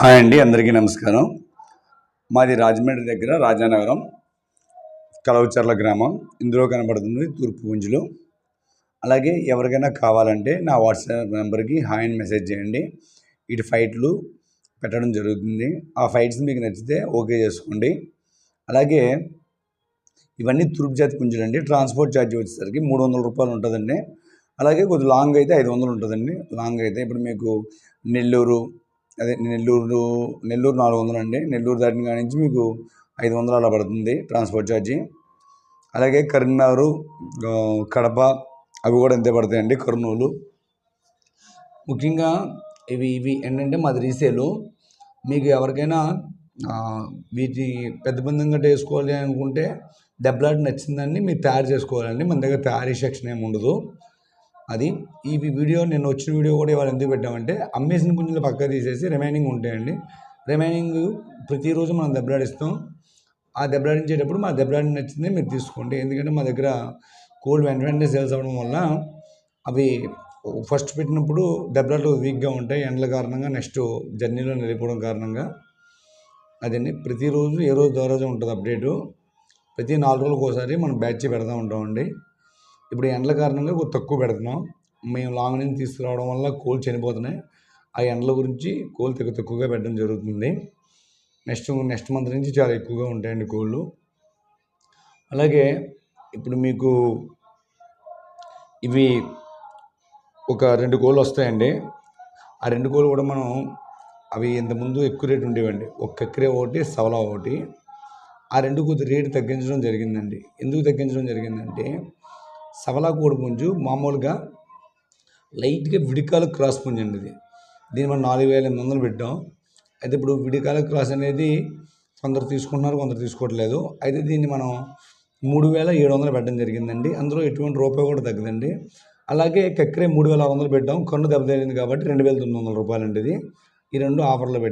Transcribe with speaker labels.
Speaker 1: Hi అండి అందరికీ నమస్కారం. మాది రాజమండ్రి దగ్గర రాజానగరం కలవచర్ల గ్రామం. ఇందులో కనబడుతుంది తూర్పు గుంజులో అలాగే ఎవరికైనా కావాలంటే నా వాట్సాప్ నెంబర్కి హాయ్ అని మెసేజ్ చేయండి. ఇటు ఫైట్లు పెట్టడం జరుగుతుంది. ఆ ఫైట్స్ మీకు నచ్చితే ఓకే చేసుకోండి. అలాగే ఇవన్నీ తూర్పు జాతి పుంజులు అండి. ట్రాన్స్పోర్ట్ ఛార్జ్ వచ్చేసరికి మూడు వందల రూపాయలు ఉంటుందండి. అలాగే కొద్ది లాంగ్ అయితే ఐదు వందలు ఉంటుందండి. లాంగ్ అయితే ఇప్పుడు మీకు నెల్లూరు అదే నెల్లూరు నెల్లూరు నాలుగు వందలు అండి. నెల్లూరు దాటిన కాడి నుంచి మీకు ఐదు వందలు అలా పడుతుంది ట్రాన్స్పోర్ట్ ఛార్జీ. అలాగే కరీంనగర్ కడప అవి కూడా అంతే పడతాయండి కర్నూలు. ముఖ్యంగా ఇవి ఇవి ఏంటంటే మాది రీసేలు. మీకు ఎవరికైనా వీటి పెద్ద బంధంగా వేసుకోవాలి అనుకుంటే దెబ్బలాట నచ్చిందని మీరు తయారు చేసుకోవాలండి. మన దగ్గర తయారీ సెక్షన్ ఏమి ఉండదు. అది ఈ వీడియో నేను వచ్చిన వీడియో కూడా ఇవాళ ఎందుకు పెట్టామంటే అమ్మేసిన పుంజులు పక్క తీసేసి రిమైనింగ్ ఉంటాయండి. రిమైనింగ్ ప్రతిరోజు మనం దెబ్బలాడిస్తాం. ఆ దెబ్బలాడించేటప్పుడు మా దెబ్బలాడి నచ్చింది మీరు తీసుకోండి. ఎందుకంటే మా దగ్గర కోల్డ్ వెంట వెంటనే సేల్స్ అవ్వడం వల్ల అవి ఫస్ట్ పెట్టినప్పుడు దెబ్బలాట్లు వీక్గా ఉంటాయి. ఎండల కారణంగా నెక్స్ట్ జర్నీలో నిలిపోవడం కారణంగా. అదండి. ప్రతిరోజు ఏ రోజు ఆ రోజు ఉంటుంది అప్డేటు ప్రతి నాలుగు రోజులకు ఒకసారి మనం బ్యాచ్ పెడతా ఉంటామండి. ఇప్పుడు ఎండల కారణంగా కొద్ది తక్కువ పెడుతున్నాం. మేము లాంగ్ నుంచి తీసుకురావడం వల్ల కోళ్ళు చనిపోతున్నాయి. ఆ ఎండల గురించి కోళ్ళు తక్కువ తక్కువగా పెట్టడం జరుగుతుంది. నెక్స్ట్ నెక్స్ట్ మంత్ నుంచి చాలా ఎక్కువగా ఉంటాయండి కోళ్ళు. అలాగే ఇప్పుడు మీకు ఇవి ఒక రెండు కోళ్ళు వస్తాయండి. ఆ రెండు కోళ్ళు కూడా మనం అవి ఇంతకుముందు ఎక్కువ రేటు ఉండేవండి. ఒక కక్రే ఒకటి సవలా ఒకటి. ఆ రెండు కొద్ది రేటు తగ్గించడం జరిగిందండి. ఎందుకు తగ్గించడం జరిగిందంటే సవలా పుంజు మామూలుగా లైట్గా విడికాల క్రాస్ పుంజు అండి ఇది. దీన్ని మనం నాలుగు వేల ఎనిమిది వందలు పెట్టాం. అయితే ఇప్పుడు విడికాల క్రాస్ అనేది కొందరు తీసుకుంటున్నారు కొందరు తీసుకోవట్లేదు. అయితే దీన్ని మనం మూడు వేల ఏడు వందలు పెట్టడం జరిగిందండి. అందులో ఎటువంటి రూపాయి కూడా తగ్గదండి. అలాగే కక్కరే మూడు వేల ఆరు వందలు పెట్టాం. కన్ను దెబ్బతింది కాబట్టి రెండు వేల తొమ్మిది వందల రూపాయలు అండి ఇది. ఈ రెండు ఆఫర్లో పెట్టాం.